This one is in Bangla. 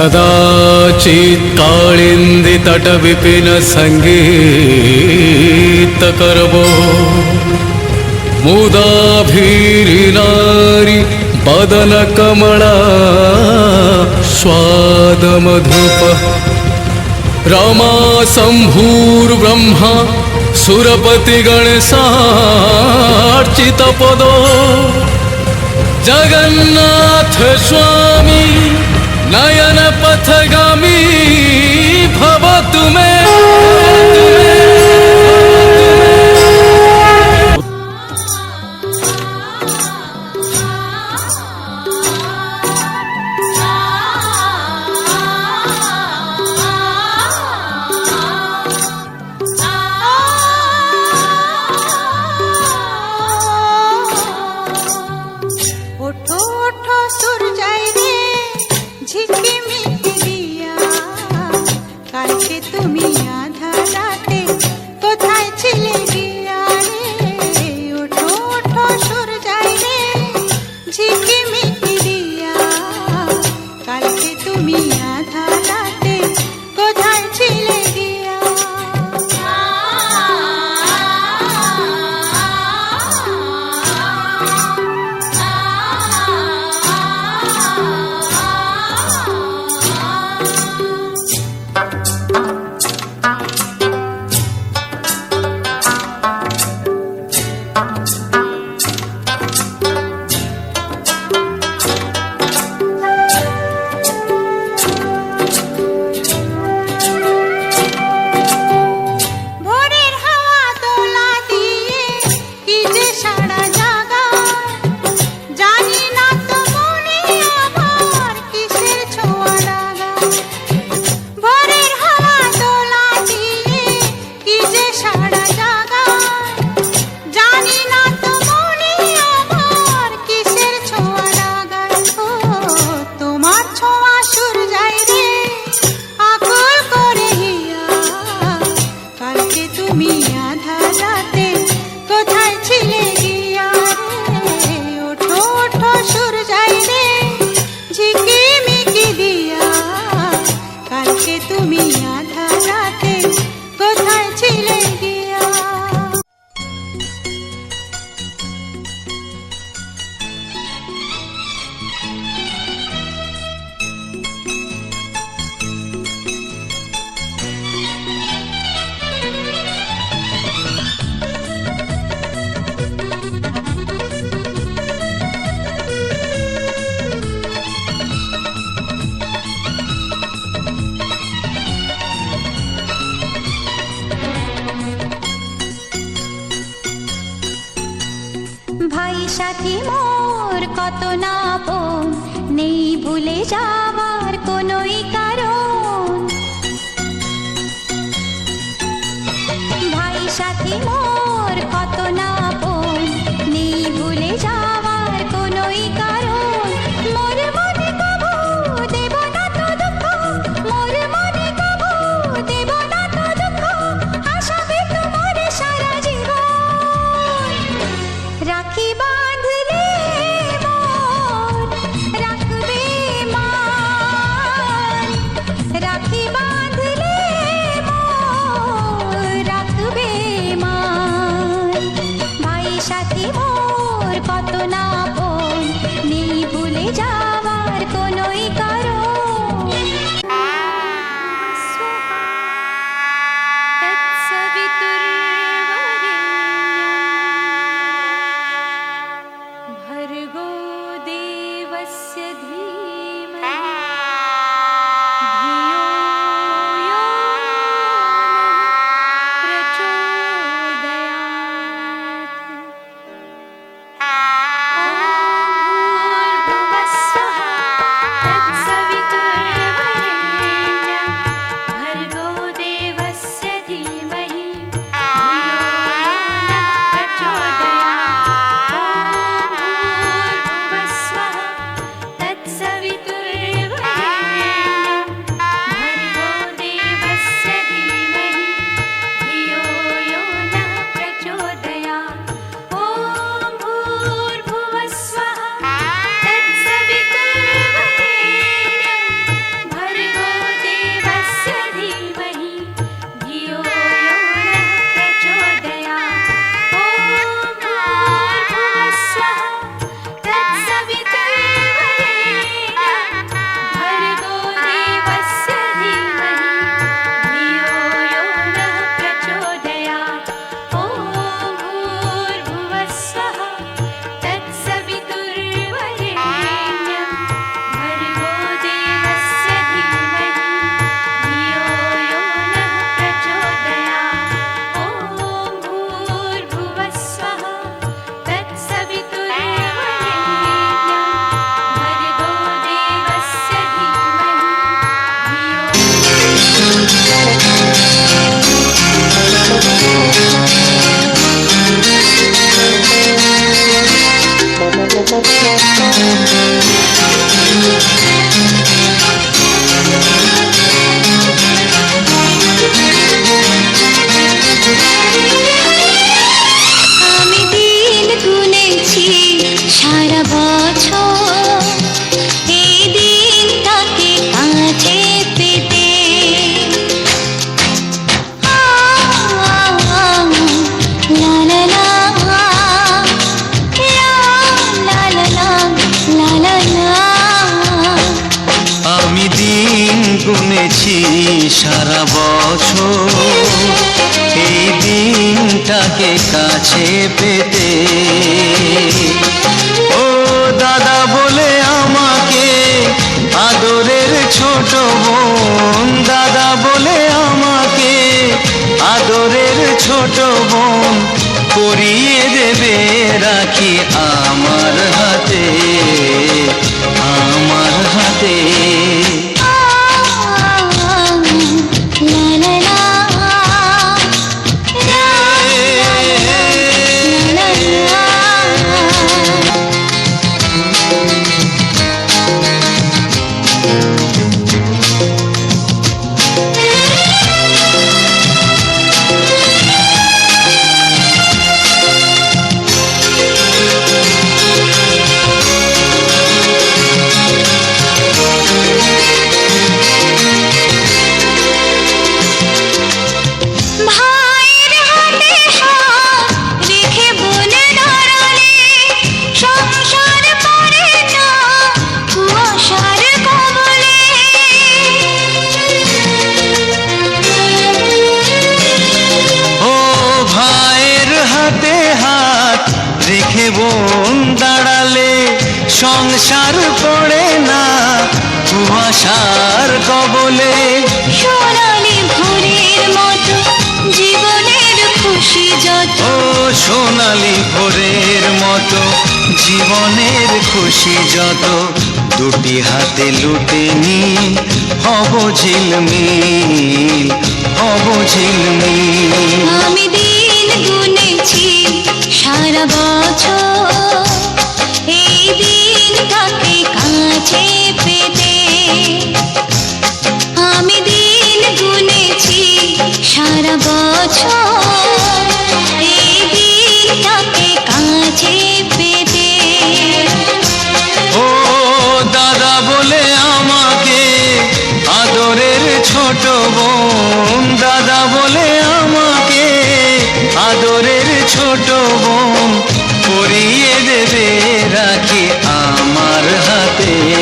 कदाचित्काळिन्दितटविपिन सङ्गीतकरवो मुदाभीरिनारि बदनकमला स्वादमधुप रमा शम्भूर्ब्रह्मा सुरपतिगणसार्चितपदो जगन्नाथ स्वामी dlatego me. কত না পন নেই ভুলে যাবার কোনই কারণ। ভাই সাথী কাছে পেতে। ও দাদা বলে আমাকে, আদরের ছোট বোন। দাদা বলে আমাকে, আদরের ছোট বোন পরিয়ে দেবে, রাখি আমার হাতে আমার হাতে। সংসার পড়ে না কুয়াশার কবলে। সোনালি ভোরের মতো জীবনের খুশি যত। ও সোনালি ভোরের মতো জীবনের খুশি যত। দুটি হাতে লুটে নি হব ঝিলমিল হব ঝিলমিল। আমি দিন গুনেছি সারা বছর ছোট বোন। দাদা বলে আমাকে আদরের বোন। পরিয়ে দেবে রাখি আমার হাতে।